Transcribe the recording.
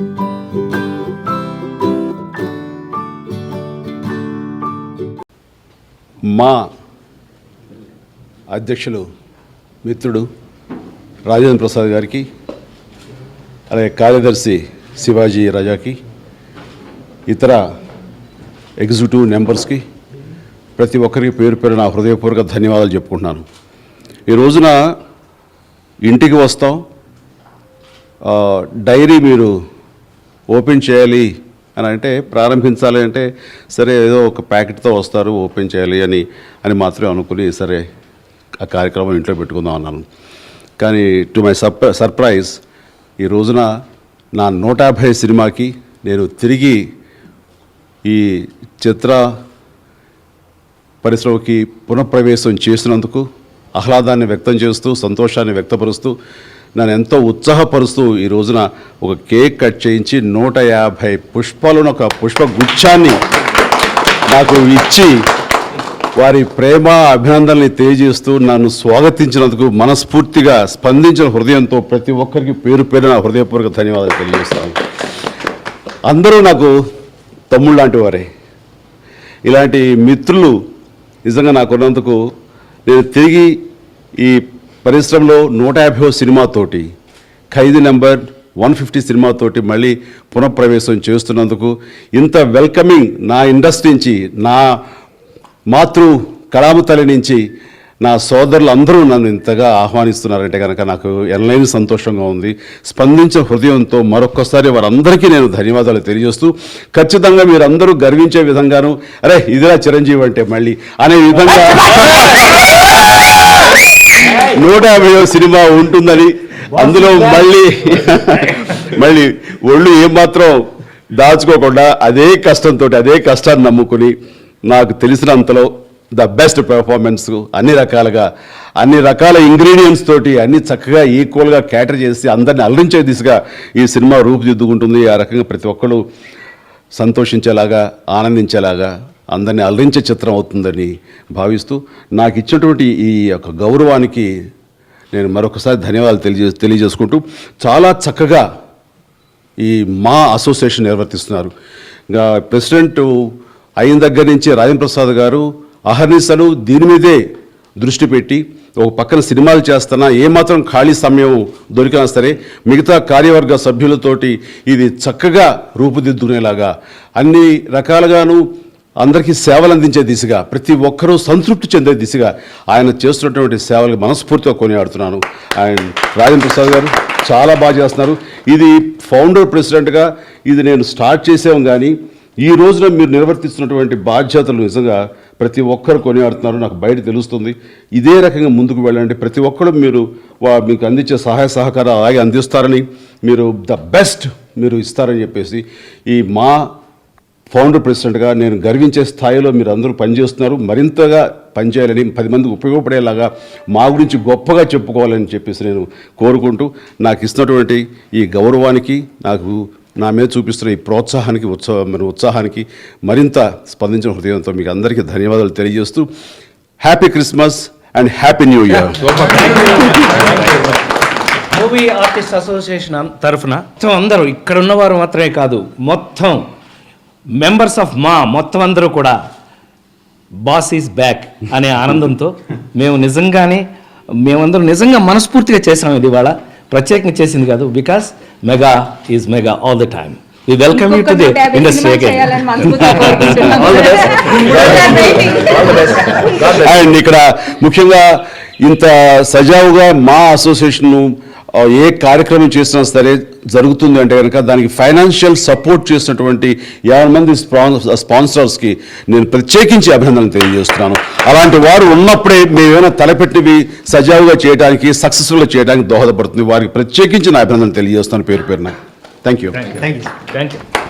మా అధ్యక్షులు మిత్రుడు రాజేంద్ర ప్రసాద్ గారికి అలాగే కార్యదర్శి శివాజీ రాజాకి ఇతర ఎగ్జిక్యూటివ్ మెంబర్స్కి ప్రతి ఒక్కరికి పేరు పేరు నా హృదయపూర్వక ధన్యవాదాలు చెప్పుకుంటున్నాను. ఈ రోజున ఇంటికి వస్తాం. డైరీ మీరు ఓపెన్ చేయాలి అని అంటే ప్రారంభించాలి అంటే సరే ఏదో ఒక ప్యాకెట్తో వస్తారు ఓపెన్ చేయాలి అని అని మాత్రమే అనుకుని సరే ఆ కార్యక్రమం ఇంట్లో పెట్టుకుందాం అన్నాను. కానీ టు మై సర్ప్ర సర్ప్రైజ్ ఈ రోజున నా నూట యాభై సినిమాకి నేను తిరిగి ఈ చిత్ర పరిశ్రమకి పునఃప్రవేశం చేసినందుకు ఆహ్లాదాన్ని వ్యక్తం చేస్తూ సంతోషాన్ని వ్యక్తపరుస్తూ నన్ను ఎంతో ఉత్సాహపరుస్తూ ఈ రోజున ఒక కేక్ కట్ చేయించి నూట యాభై పుష్పాలను ఒక పుష్ప గుచ్చాన్ని నాకు ఇచ్చి వారి ప్రేమ అభినందనల్ని తెలియజేస్తూ నన్ను స్వాగతించినందుకు మనస్ఫూర్తిగా స్పందించిన హృదయంతో ప్రతి ఒక్కరికి పేరు పేరున హృదయపూర్వక ధన్యవాదాలు తెలియజేస్తాను అందరూ నాకు తమ్ముళ్ళు లాంటి వారే. ఇలాంటి మిత్రులు నిజంగా నాకు ఉన్నందుకు నేను తిరిగి ఈ పరిశ్రమలో నూట యాభై సినిమాతోటి ఖైదీ నెంబర్ వన్ ఫిఫ్టీ సినిమాతోటి మళ్ళీ పునఃప్రవేశం చేస్తున్నందుకు ఇంత వెల్కమింగ్ నా ఇండస్ట్రీ నుంచి నా మాతృ కళామతలి నుంచి నా సోదరులు అందరూ నన్ను ఇంతగా ఆహ్వానిస్తున్నారంటే కనుక నాకు ఎనలేని సంతోషంగా ఉంది. స్పందించిన హృదయంతో మరొక్కసారి వారందరికీ నేను ధన్యవాదాలు తెలియజేస్తూ ఖచ్చితంగా మీరందరూ గర్వించే విధంగాను అరే ఇదిరా చిరంజీవి అంటే మళ్ళీ అనే విధంగా నూట యాభై సినిమా ఉంటుందని అందులో మళ్ళీ మళ్ళీ ఒళ్ళు ఏమాత్రం దాచుకోకుండా అదే కష్టంతో అదే కష్టాన్ని నమ్ముకుని నాకు తెలిసినంతలో ద బెస్ట్ పెర్ఫార్మెన్స్ అన్ని రకాలుగా అన్ని రకాల ఇంగ్రీడియంట్స్ తోటి అన్ని చక్కగా ఈక్వల్గా క్యాటర్ చేసి అందరిని అలరించే దిశగా ఈ సినిమా రూపుదిద్దుకుంటుంది. ఆ రకంగా ప్రతి ఒక్కరు సంతోషించేలాగా ఆనందించేలాగా అందరినీ అలరించే చిత్రం అవుతుందని భావిస్తూ నాకు ఇచ్చినటువంటి ఈ యొక్క గౌరవానికి నేను మరొకసారి ధన్యవాదాలు తెలియజే తెలియజేసుకుంటూ చాలా చక్కగా ఈ మా అసోసియేషన్ నిర్వర్తిస్తున్నారు. ఇంకా ప్రెసిడెంట్ అయిన దగ్గర నుంచి రాజేంద్ర ప్రసాద్ గారు అహర్నిశలు దీని మీదే దృష్టి పెట్టి ఒక పక్కన సినిమాలు చేస్తున్నా ఏమాత్రం ఖాళీ సమయం దొరికినా సరే మిగతా కార్యవర్గ సభ్యులతోటి ఇది చక్కగా రూపుదిద్దుకునేలాగా అన్ని రకాలుగాను అందరికీ సేవలు అందించే దిశగా ప్రతి ఒక్కరూ సంతృప్తి చెందే దిశగా ఆయన చేస్తున్నటువంటి సేవలకు మనస్ఫూర్తిగా కొనియాడుతున్నాను. అండ్ రాజేంద్ర ప్రసాద్ గారు చాలా బాగా చేస్తున్నారు. ఇది ఫౌండర్ ప్రెసిడెంట్గా ఇది నేను స్టార్ట్ చేసాం కానీ ఈ రోజున మీరు నిర్వర్తిస్తున్నటువంటి బాధ్యతలు నిజంగా ప్రతి ఒక్కరు కొనియాడుతున్నారు. నాకు బయట తెలుస్తుంది. ఇదే రకంగా ముందుకు వెళ్ళండి. ప్రతి ఒక్కరు మీరు మీకు అందించే సహాయ సహకారాలు అలాగే అందిస్తారని మీరు ద బెస్ట్ మీరు ఇస్తారని చెప్పేసి ఈ మా ఫౌండర్ ప్రెసిడెంట్గా నేను గర్వించే స్థాయిలో మీరు అందరూ పనిచేస్తున్నారు. మరింతగా పనిచేయాలని పది మందికి ఉపయోగపడేలాగా మా గురించి గొప్పగా చెప్పుకోవాలని చెప్పేసి నేను కోరుకుంటూ నాకు ఇస్తున్నటువంటి ఈ గౌరవానికి నాకు నా మీద చూపిస్తున్న ఈ ప్రోత్సాహానికి ఉత్సాహ ఉత్సాహానికి మరింత స్పందించిన హృదయంతో మీకు అందరికీ ధన్యవాదాలు తెలియజేస్తూ happy Christmas and happy new year. Movie artist association తరఫున మొత్తం అందరూ ఇక్కడ ఉన్నవారు మాత్రమే కాదు మొత్తం మెంబర్స్ ఆఫ్ మా మొత్తం అందరూ కూడా బాస్ ఈజ్ బ్యాక్ అనే ఆనందంతో మేము నిజంగానే మేమందరం నిజంగా మనస్ఫూర్తిగా చేసాం ఇది ఇవాళ. ప్రత్యేకంగా చేసింది కాదు because mega is mega all the time. We welcome you to the ఇంకొక 150 ఇండస్ట్రీ. అండ్ ఇక్కడ ముఖ్యంగా ఇంత సజావుగా మా అసోసియేషన్ ఏ కార్యక్రమం చేసినా సరే జరుగుతుంది అంటే కనుక దానికి ఫైనాన్షియల్ సపోర్ట్ చేసినటువంటి యాభై మంది స్పాన్- స్పాన్సర్స్కి నేను ప్రత్యేకించి అభినందనలు తెలియజేస్తున్నాను. అలాంటి వారు ఉన్నప్పుడే మేమేమైనా తలపెట్టివి సజావుగా చేయడానికి సక్సెస్ఫుల్గా చేయడానికి దోహదపడుతుంది. వారికి ప్రత్యేకించి నా అభినందనలు తెలియజేస్తాను పేరు పేరున. Thank you thank you